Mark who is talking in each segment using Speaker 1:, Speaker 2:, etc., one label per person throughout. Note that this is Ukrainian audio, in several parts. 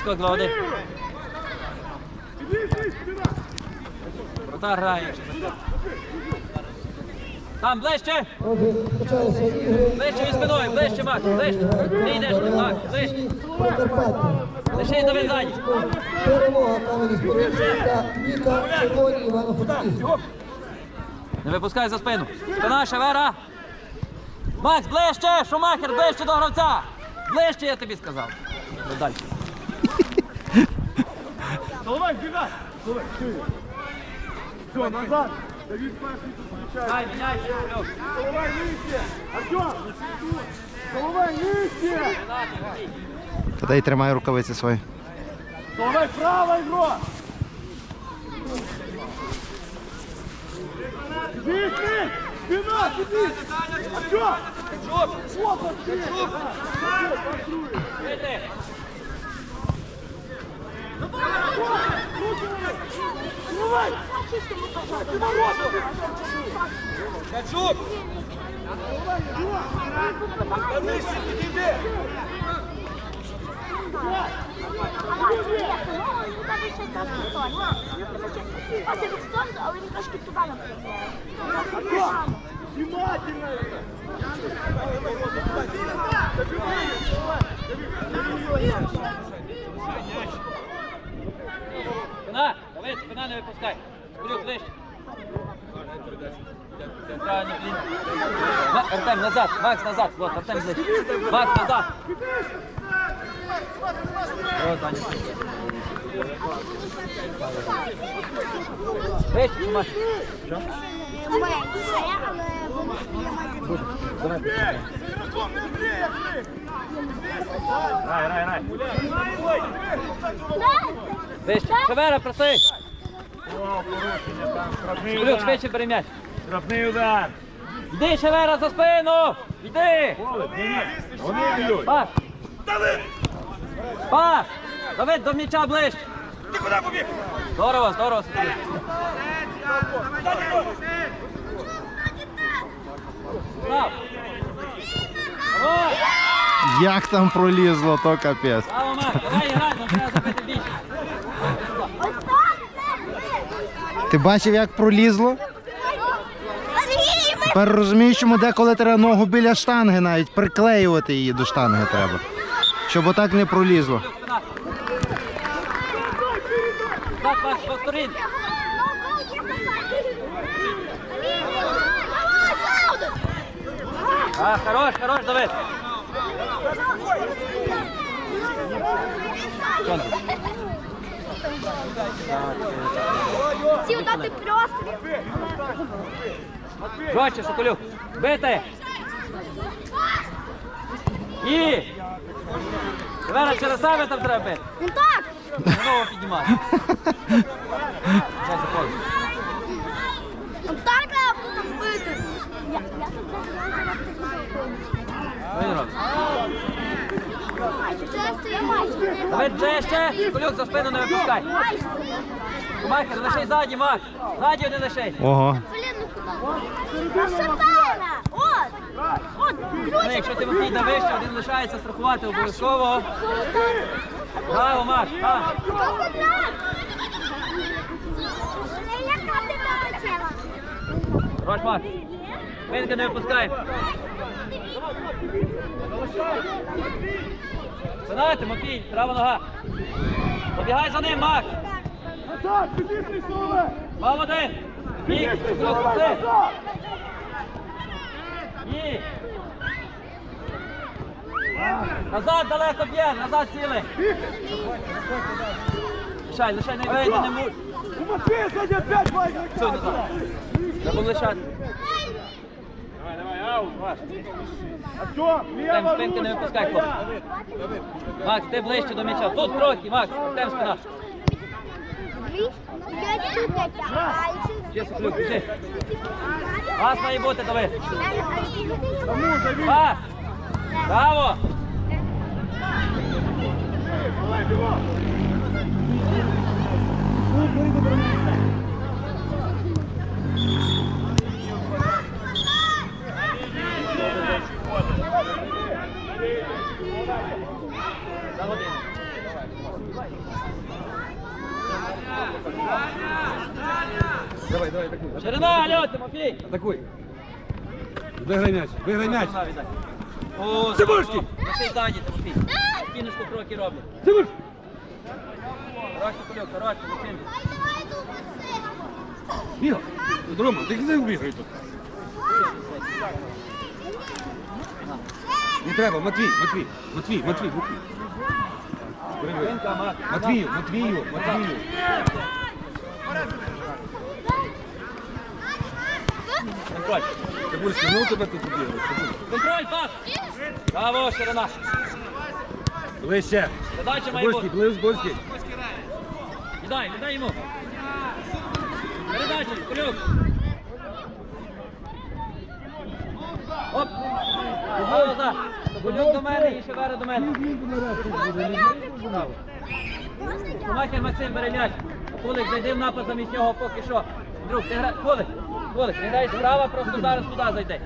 Speaker 1: Скок 2-1. Вратар грає. Там, ближче! Ближче від спиною, ближче, Макс, ближче. Ти йдеш, Макс, ближче.
Speaker 2: Прикарпаття.
Speaker 1: До ззаді.
Speaker 2: Перемога камені та Віка Червоні Івано-Франківськ.
Speaker 1: Не випускай за спину. Спина, Шевера. Макс, ближче! Шумахер, ближче до гравця! Ближче, я тобі сказав. Далі.
Speaker 3: Головай, бігай! Головай, Все, назад! Давид перший тут включає.
Speaker 1: Дай, міняйся, Льош.
Speaker 3: Головай нижче! Артем! Головай нижче!
Speaker 4: Дай тримай рукавиці свої.
Speaker 3: Головай право, ігро! Сиди! Спина, сиди! Артем! Вот он, сиди!
Speaker 1: Вийди.
Speaker 3: Головай! Ты ворот!
Speaker 1: Качук!
Speaker 3: Та нижче підійди!
Speaker 5: Ось від сторону, але він трошки туди
Speaker 3: Артем! Внимательно!
Speaker 1: Спина, Давид, спина не випускай. Крюк, ближче. Блін. Артем, назад, Макс, назад. Вот, Артем ближче. Макс, назад. Вот, Даня. Вище.
Speaker 5: Менше, але
Speaker 1: Давай.
Speaker 3: Рай, рай, рай!
Speaker 1: Вище. Шевера, проси.
Speaker 3: О, порушення там, штрафний
Speaker 1: Крюк,
Speaker 3: удар!
Speaker 1: швидше бери м'яч.
Speaker 3: Штрафний удар!
Speaker 1: Йди, Шевера, за спину! Йди!
Speaker 3: Ні, ні, вони б'ють!
Speaker 1: Пас! Пас! Давид, до м'яча ближче!
Speaker 3: Ти куди побіг?
Speaker 1: Здорово, здорово, Сергій. Став! Давай!
Speaker 4: Як там пролізло, то капець.
Speaker 1: Браво, Марк, давай нам треба забити більше.
Speaker 5: ось так.
Speaker 4: Ти бачив, як пролізло? Тепер розумієш, чому деколи треба ногу біля штанги навіть приклеювати її до штанги треба. Щоб отак не пролізло.
Speaker 1: А, хорош, хорош, Давид.
Speaker 5: Хотів дати простріл.
Speaker 1: Жорстче, Соколюк. Бити. І. Вера, через себе там треба бити.
Speaker 5: Ну так.
Speaker 1: Знову піднімати. Час заходить.
Speaker 5: Ну так треба було бити. Я, я тут
Speaker 1: Що він робить? Давид, ще. Соколюк за спину не випускай.
Speaker 5: Майже.
Speaker 1: Махер, лишай ззаді, Мах. Ззаді не лишай.
Speaker 4: Ого.
Speaker 5: Ну,
Speaker 1: якщо ти вихід вище, один лишається страхувати обов'язково. Браво,
Speaker 5: полетіла?
Speaker 1: Хорош, Мах. Винка не випускай. Спина, Тимофій, права нога. Побігай за ним, Мах.
Speaker 3: Назад, підійди, Соле!
Speaker 1: Мав один. Ні,
Speaker 3: Соле, назад!
Speaker 1: Ні. Назад далеко б'є, назад цілий. Лишай, лишай, не вийде, не муй.
Speaker 3: У Матвея сзади опять Вайгер!
Speaker 1: Все, назад. Треба лишати.
Speaker 3: Аут, Маш. Артем,
Speaker 1: Артем,
Speaker 3: лево
Speaker 1: спинки не
Speaker 3: ручка
Speaker 1: випускай,
Speaker 3: твоя.
Speaker 1: хлопці. Макс, ти ближче до м'яча. Тут кроки, Макс, Артем спина. Ще Соклюк, біжи. Пас має бути, давай.
Speaker 3: Кому, Давид?
Speaker 1: Пас. Браво.
Speaker 3: Давай, бегом!
Speaker 1: За годину.
Speaker 3: Давай, давай, атакуй.
Speaker 1: Ширина, алло, Тимофій!
Speaker 3: Атакуй. Виграй м'яч, виграй м'яч.
Speaker 1: О,
Speaker 3: Цибульський!
Speaker 1: Лиши ззаді, Тимофій. Кіночку кроки роблять.
Speaker 3: Тимур!
Speaker 1: Хороший кульок, хороший, Максим.
Speaker 3: Бігай. Рома, ти де бігай тут? Не треба, Матвій, Матвій, Матвій, Матвій, Матвій. Матвію, Матвію, Матвію.
Speaker 1: Контроль.
Speaker 3: Цибульський, ну тебе тут бігає.
Speaker 1: Контроль, пас! Браво, ширина.
Speaker 3: Ближче.
Speaker 1: Задача має бути.
Speaker 3: Цибульський.
Speaker 1: Віддай, віддай йому. Передача, кульок. Оп. Пауза. Кульок до мене і Шевера до мене. Помахер Максим бере м'яч. Кулик, зайди в напад замість нього поки що. Друг, ти гра... Кулик, Кулик, ти граєш справа, просто зараз туди зайди.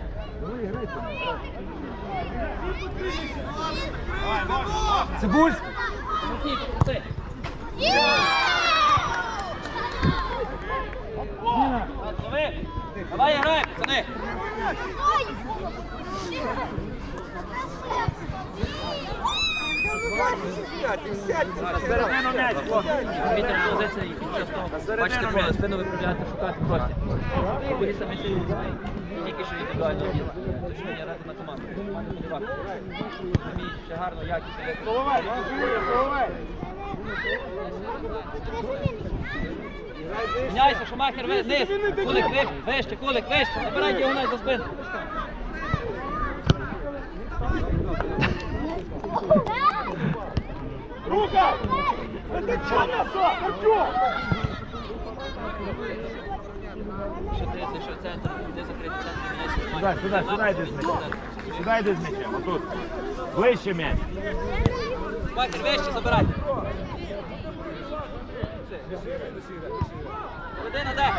Speaker 3: Цибульський.
Speaker 1: Бачите, про спину виправляти, шукати простір. Футболіст саме сильний знає. Тільки що індивідуально діло. Точно не грати на команду. Факт. Ще гарно, якісно. Міняйся, Шумахер, вниз. Кулик, ви- вище, кулик, вище. Забирайте його навіть за спину.
Speaker 3: Рука! Это что? Артем!
Speaker 1: Що тридцять, що центр, де закрити центр.
Speaker 6: Сюди, сюди, сюди йди з м'ячем. Сюди йди з м'ячем, отут. Ближче м'яч.
Speaker 1: Шумахер, вище, забирай. Людина де?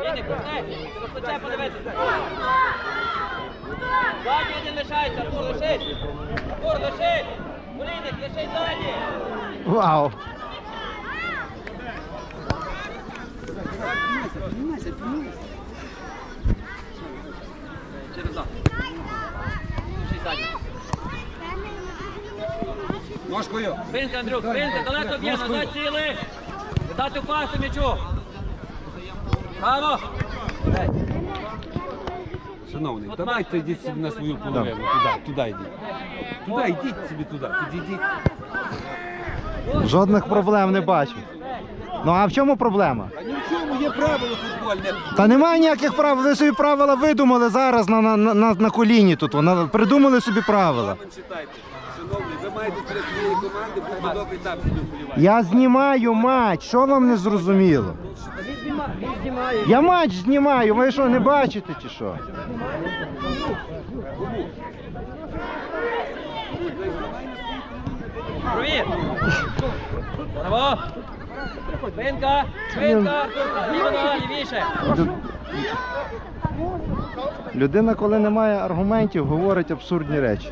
Speaker 1: Вінник, пусти, розпочай подивитися. Ззаді один лишається, Артур, лишись. Артур, лишись. Полійник, лишись ззаді.
Speaker 4: Вау!
Speaker 1: Через зад.
Speaker 3: Ножкою.
Speaker 1: Спинка, Андрюк, спинка, далеко б'є, назад ціли. Дати впасти м'ячу. Браво!
Speaker 3: Шановний, давайте йдіть собі на свою половину. Туди, туди йдіть. Туди йдіть собі туди. Підійдіть.
Speaker 4: Жодних проблем не бачу. Ну а в чому проблема?
Speaker 3: А ні в чому є правило футбольне.
Speaker 4: Та немає ніяких правил. Ви собі правила видумали зараз на, на, на, на коліні тут. Вона придумали собі правила.
Speaker 3: Читайте. Шановний, ви маєте перед своєї команди бути добрий там собі вболівати.
Speaker 4: Я знімаю матч. Що вам не зрозуміло? Я матч знімаю. Ви що, не бачите чи що?
Speaker 1: Привіт! Браво! Спинка, винка, вона, лівіше.
Speaker 4: Людина, коли не має аргументів, говорить абсурдні речі.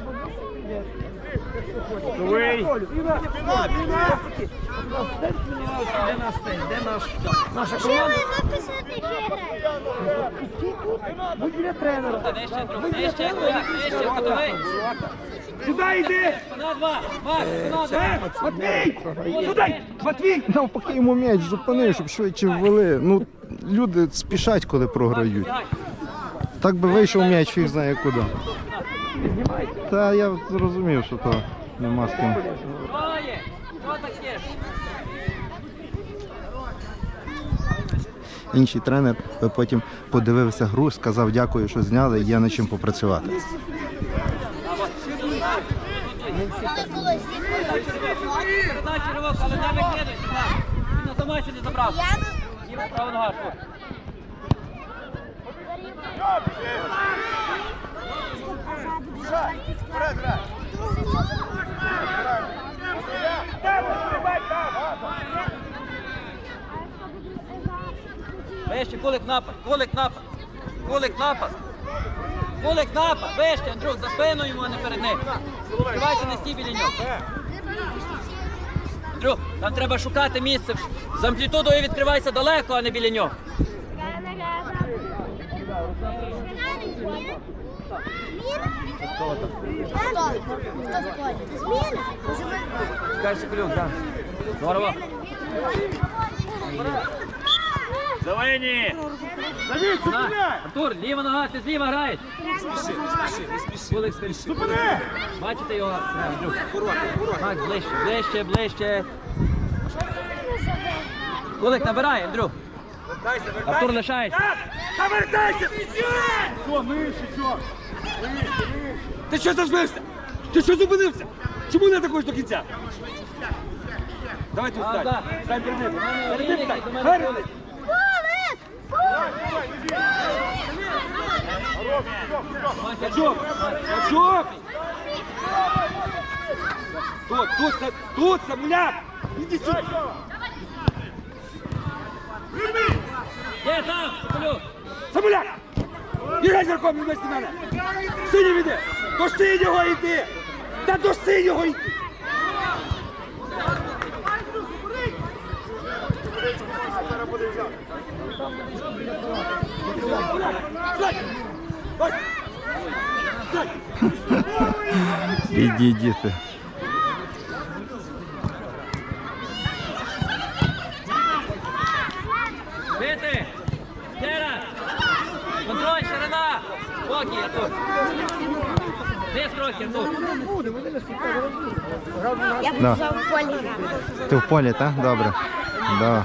Speaker 6: Новий.
Speaker 1: Нижче, трохи нижче, нижче, готовий.
Speaker 6: Сюди йди.
Speaker 1: На два, Макс, на два.
Speaker 6: Матвій! Сюди! Матвій!
Speaker 4: Навпаки йому м'яч зупинив, щоб швидше ввели. Ну, люди спішать, коли програють. Так би вийшов м'яч, фіг знає куди. Та я зрозумів, що то нема з ким.
Speaker 1: Троє. Що таке?
Speaker 4: Інший тренер потім подивився гру, сказав дякую, що зняли, є над чим попрацювати.
Speaker 1: Передачі ривок, Вище, кулик напад, кулик напад, кулик напад. Кулик напад, вище, Андрюк, за спину йому, а не перед ним. Відкривайся на стій біля нього. Андрюх, нам треба шукати місце. З амплітудою відкривайся далеко, а не біля нього.
Speaker 5: Хто в полі? Зміна?
Speaker 1: Скажи, Клюк, так. Здорово.
Speaker 6: Давід,
Speaker 1: На,
Speaker 6: зупиняй!
Speaker 1: Артур, ліва нога, ти зліва граєш. Кулик спиш.
Speaker 6: Зупини!
Speaker 1: Бачите його? Андрюх. Макс, ближче, ближче, ближче. Кулик набирай, Андрюх. Артур лишається.
Speaker 6: Та вертайся! Що, нижче, що?
Speaker 3: Ти що зажмешся? Ти що зупинився? Чому не також до кінця? Давай тут
Speaker 1: А,
Speaker 3: стань. Стань перед ним. Перед ним стань.
Speaker 1: Кулик.
Speaker 3: ним. Качок! Качок! Тут, тут, Са- тут, Самуляк! Іди сюди!
Speaker 1: Де там,
Speaker 3: Самуляк! Ігай зірком, не вместе мене! Синій іди! До його йди! Та до його йди!
Speaker 4: Бідні діти.
Speaker 1: Бити! Ще Контроль, ширина! Спокій, Артур! Де трохи, Артур?
Speaker 5: Я
Speaker 4: Да.
Speaker 5: буду в полі грати.
Speaker 4: Ти в полі, так? Добре. Да.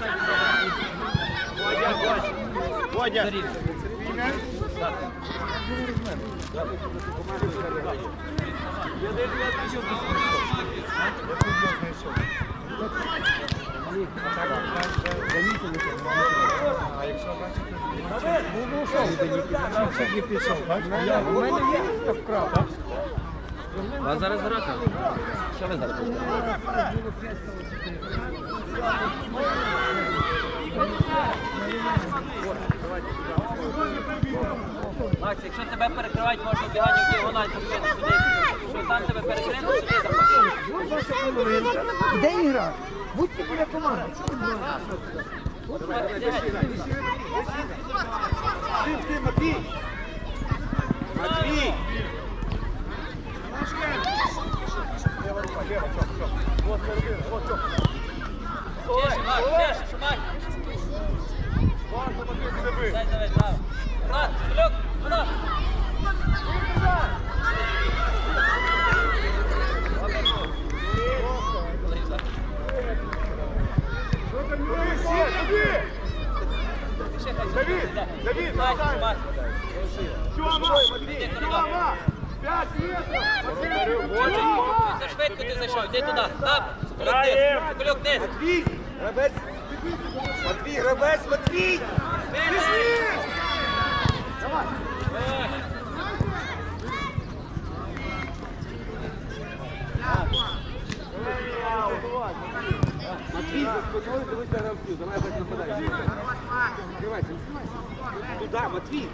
Speaker 1: Зарів. У вас зараз грати? Що ви зараз? Макс, якщо тебе перекривають, можна бігати в діагональ зробити сюди. Якщо там тебе перекрити, сюди заходиш.
Speaker 2: Де ігра? Будьте біля команди.
Speaker 3: Матвій!
Speaker 1: Тише, Макс, тише, що Макс. Дай, давай, браво. Брат, Люк, воно.
Speaker 6: Давід! Давід!
Speaker 1: Дай, Макс.
Speaker 6: Тьома! Тьома! П'ять метрів!
Speaker 1: Це швидко ти зайшов, йди туди. Там, Соколюк вниз.
Speaker 3: Матвій! Грабець! Матвій, грабець, Матвій! Матвій, заспокойся, дивися гравців, давай хоч нападай. Відкривайся, відкривайся. Туди, Матвій!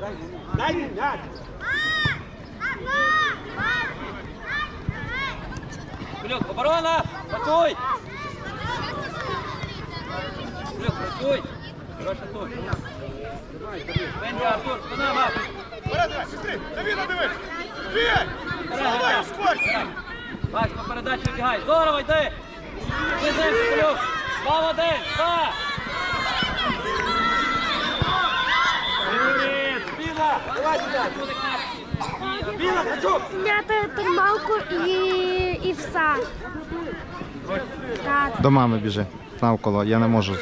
Speaker 3: Дай, дай їм м'яч!
Speaker 1: Оборона, працюй. Соколюк, працюй. Хорош, Артур. Венька, Артур, спина, Макс.
Speaker 6: Вперед, давай, сестри! Давіда, дивись! Бігай! Давай, ускорься!
Speaker 1: Макс, по передачі вбігай. Здорово, йди. Соколюк. Два в один, два.
Speaker 6: Привіт!
Speaker 3: Біла, давай сюди! Біла, качок!
Speaker 5: Зняти трималку і, і все. Так.
Speaker 4: До мами біжи. Навколо, я не можу.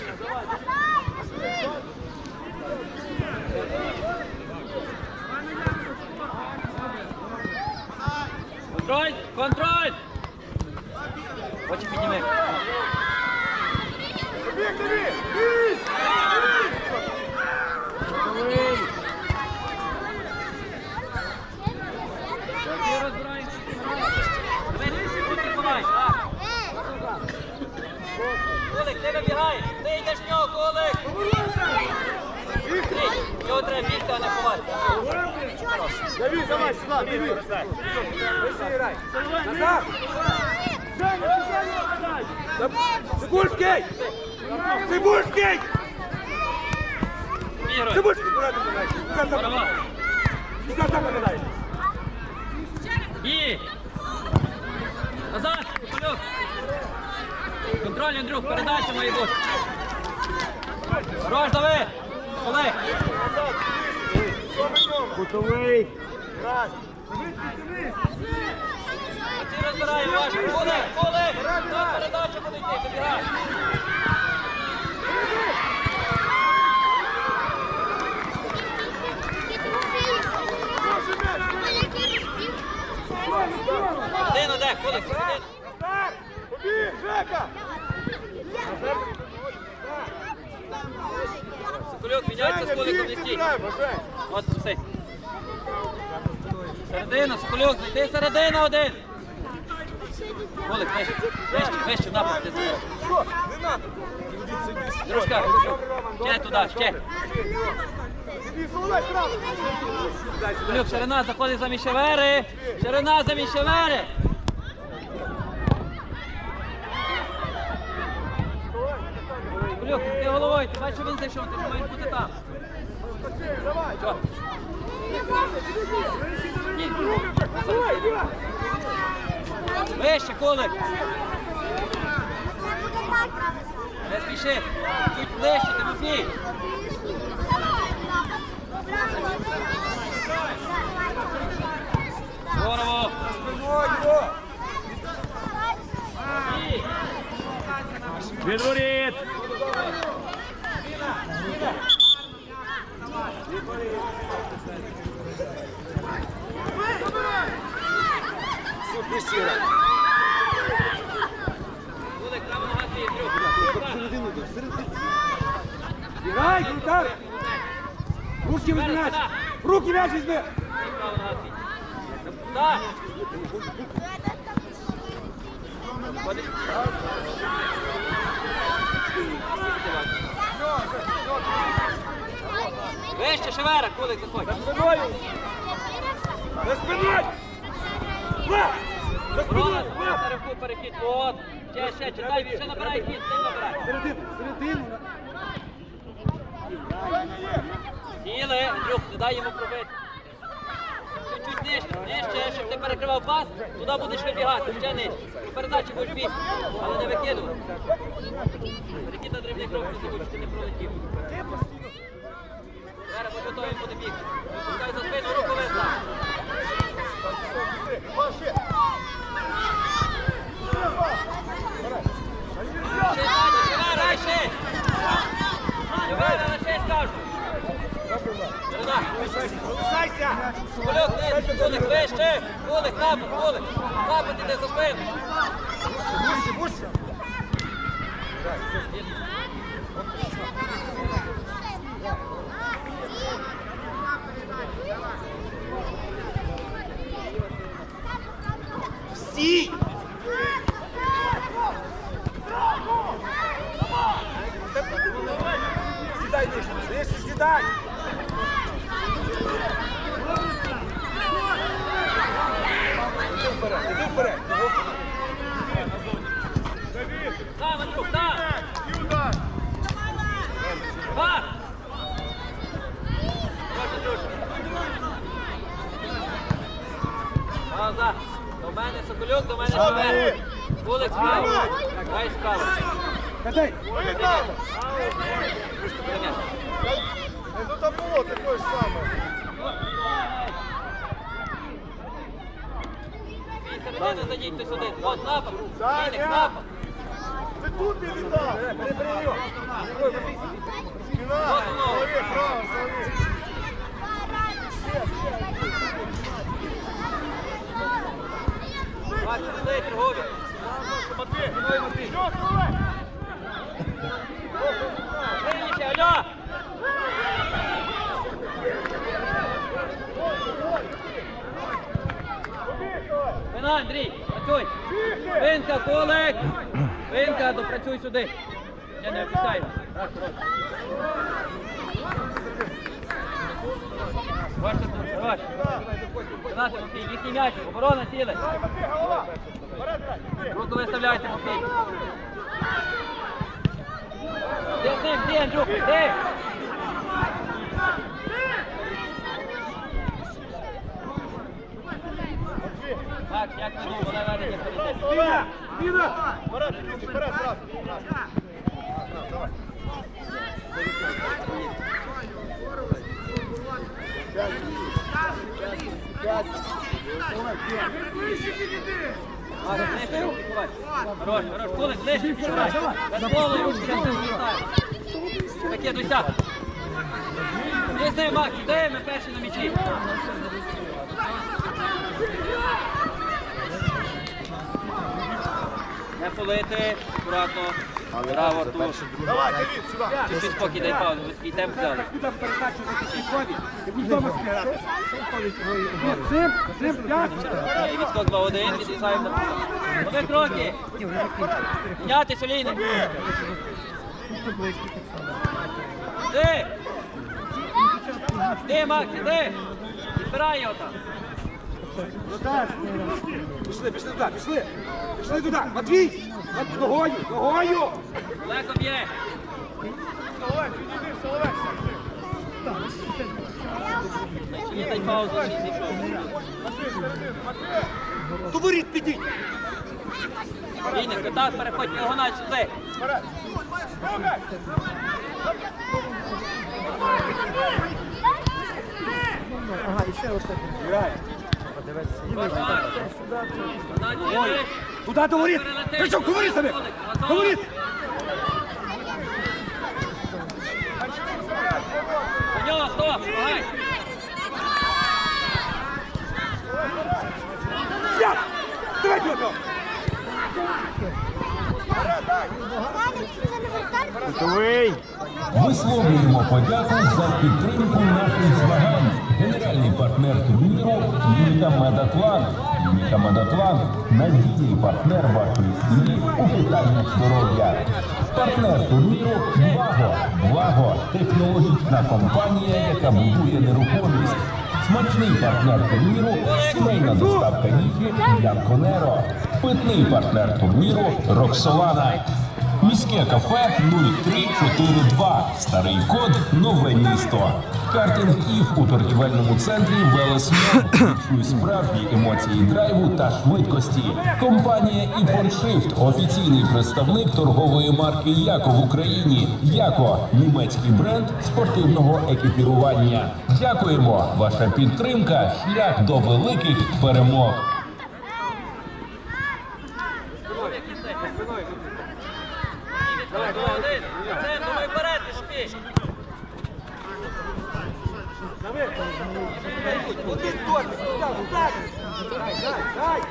Speaker 1: Контроль, контроль. Очі підніми.
Speaker 6: Біг, Давід! Біг!
Speaker 1: Ти розбираєшся. Дивись, тут ти ховаєш, так? Колик, ти вибігаєш. Ти йдеш в нього, Колик. Стій, Ховати.
Speaker 6: Давай!
Speaker 3: Цибульський! Цибульський!
Speaker 1: Ігор,
Speaker 3: Цибульський! Куди ти подаєш? Куди там
Speaker 1: Борова.
Speaker 3: Куди там подаєш?
Speaker 1: Назад! Кульок! Контроль, Андрюх, передача має бути. Хорош, дави! Олег!
Speaker 6: Кутовий.
Speaker 1: Оці розбираємо вашу. Олег! Олег! Та передача буде йти, добігай! Один, один, Колик, один.
Speaker 3: Побіг, Жека!
Speaker 1: Сокольок міняється з Коликом не стій. От все. Середина, Сокольок, зайди середина один. Колик, вище, вище, вище, напад, ти
Speaker 3: надо!
Speaker 1: Дружка, ще туди, ще. Сокольок, ширина заходить за Мішевери. Ширина за Мішевери. Сокольок, ти головою, ти бачиш, він зайшов, ти ж маєш бути там. Вище, Колик. Не спіши. Чуть ближче, Тимофій. Здорово. І.
Speaker 6: Відворіт.
Speaker 1: Нога твій.
Speaker 3: Середину. Грай, Гультар! Руки візьми м'яч! Руки м'яч візьми!
Speaker 1: Так. Вище, Шевера, Колик, заходь.
Speaker 3: За спиною! Ва! За!
Speaker 1: Хід, ти перекривав пас, туди будеш вибігати, ще нижче. Передачі але не викидувати. Перехід на дрібний крок не не пролетів. Зараз ми готові буде бігти за спину руку вистав. Ще Саня, Шевера, лише! Шевера, лише скажу. Середа.
Speaker 3: Залишайся!
Speaker 1: Кульок, кулик, вище! Кулик, напад, кулик! Напад іде за спину!
Speaker 3: Бурся, бурся! Всі! Сідай нижче, нижче сідай! Іди вперед, іди вперед!
Speaker 1: Там, Андрюх, там! Пас! Прошу, Андрюша. Пауза. До мене Соколюк, до мене Шевер. Кулик справа. Дай справа.
Speaker 3: Катай!
Speaker 6: Ну там було таке ж саме.
Speaker 1: Від середини зайдіть хтось один. От, напад. Фінік, напад.
Speaker 6: Ти тут.
Speaker 3: Перебери його!
Speaker 6: Спина. Голові, право, голові.
Speaker 1: Бачите, сюди, Торгові.
Speaker 6: Матвій,
Speaker 1: Ой, Матвій.
Speaker 6: що, Соловей?
Speaker 1: Сильніше, алло! Спина, Андрій, працюй. Спинка, колик. Спинка, допрацюй сюди. Я не опускаю. Так, хорош. Ваш тут, ваш. Спина, Тимофій, їхній м'яч, оборона ціле.
Speaker 6: Матвій, голова. Вперед, грай, Матвій.
Speaker 1: Руку виставляйте, Матвій. Де з ним, де, Андрюх, де? Так, як ви думали, вона ведення перейде. А, ближче руки ховай. Хорош, хорош, кулик, ближче підбирай. Не. Таке, дуся. Де з ним, Макс, де ми перші на м'ячі? Не полити, акуратно. Браво, Артур. Чуть-чуть спокій, дай паузу, такий темп взяли.
Speaker 3: Куди перекачувати ці ході? Ти будеш вдома спігати. Цим, цим, п'ять.
Speaker 1: І відскок 2-1, відрізаємо. Нові кроки. Мінятись, Олійник. Ти! Ти, Макс, ти! Відбирай його там.
Speaker 3: Пішли, пішли туди, пішли. Пішли туди. Матвій! Мат- Ногою, ногою!
Speaker 1: Легко б'є. І дай паузу, ще зійшов.
Speaker 3: До воріт підіть!
Speaker 1: Олійник, отак переходь, погонай сюди. Ой.
Speaker 3: Туди до воріт! Причому, говори собі! Говори!
Speaker 1: До нього, стоп, помагай.
Speaker 3: Сяд! Давай його!
Speaker 6: Готовий.
Speaker 7: Висловлюємо подяку за підтримку наших змагань. Генеральний партнер турніру Клініка Медатлант. Клініка Медатлант надійний партнер вашої сім'ї у питаннях здоров'я. Партнер турніру Благо. Благо технологічна компанія, яка будує нерухомість. Смачний партнер турніру сімейна доставка їжі Янконеро. Питний партнер турніру Роксолана. Міське кафе 0342. Старий код нове місто. Картинг ІФ у торгівельному центрі Велесмен. Відчуй справді емоції драйву та швидкості. Компанія «Іпоншифт» – офіційний представник торгової марки Яко в Україні. Яко німецький бренд спортивного екіпірування. Дякуємо! Ваша підтримка шлях до великих перемог.
Speaker 1: Відскок 2-1. Це, думай вперед, пішки.
Speaker 3: Один тортик, туди, так! Дай, дай, дай! Дай!
Speaker 1: Ти ззаді, Артур. Лежи. Де, де ти будеш стати? Пауза. Ваш, ваш, ваш, ваш.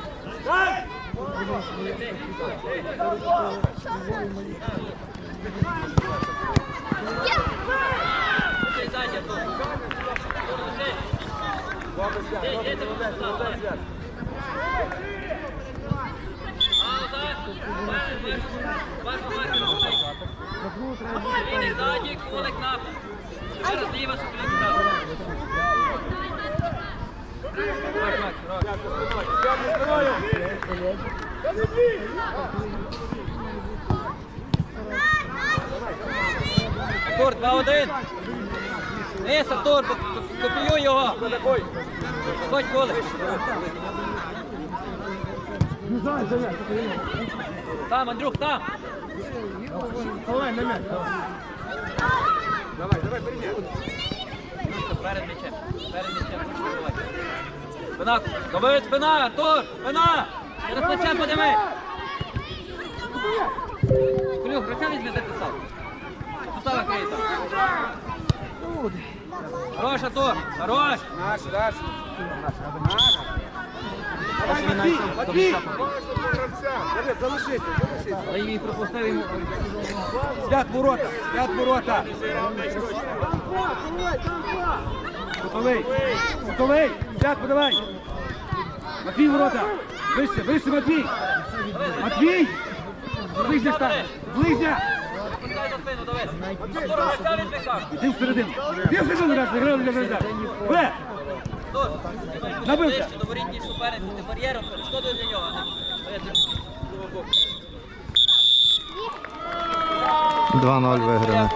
Speaker 1: Лінік ззаді, кулик на. Зараз ліва, суплю справа. Артур, 2-1. Низ, Артур, копіюй його. Ходь, колик. Там, Андрюх, там.
Speaker 3: Давай, давай, прийняй.
Speaker 1: Перед м'ячем. Перед м'ячем. Спина. Добив спина, Артур, спина. Перед плечем подиви. Кулюх, гравця візьми, де ти став. Сустава крита. Хорош, Артур, хорош.
Speaker 3: Наш, наш. Наш. Давай, Матвій, Матвій! Давид, залишися, залишися.
Speaker 1: Але її пропустив йому.
Speaker 3: Свят ворота, свят ворота. Готовий, готовий. Свят, подавай. Матвій ворота! Вище, вище, Матвій! Матвій! Ближня стане! Ближня!
Speaker 1: Іди в середину!
Speaker 3: Іди в середину, раз, грав для гравця!
Speaker 1: Ве!
Speaker 3: Набився!
Speaker 1: До
Speaker 4: 2-0 виграли.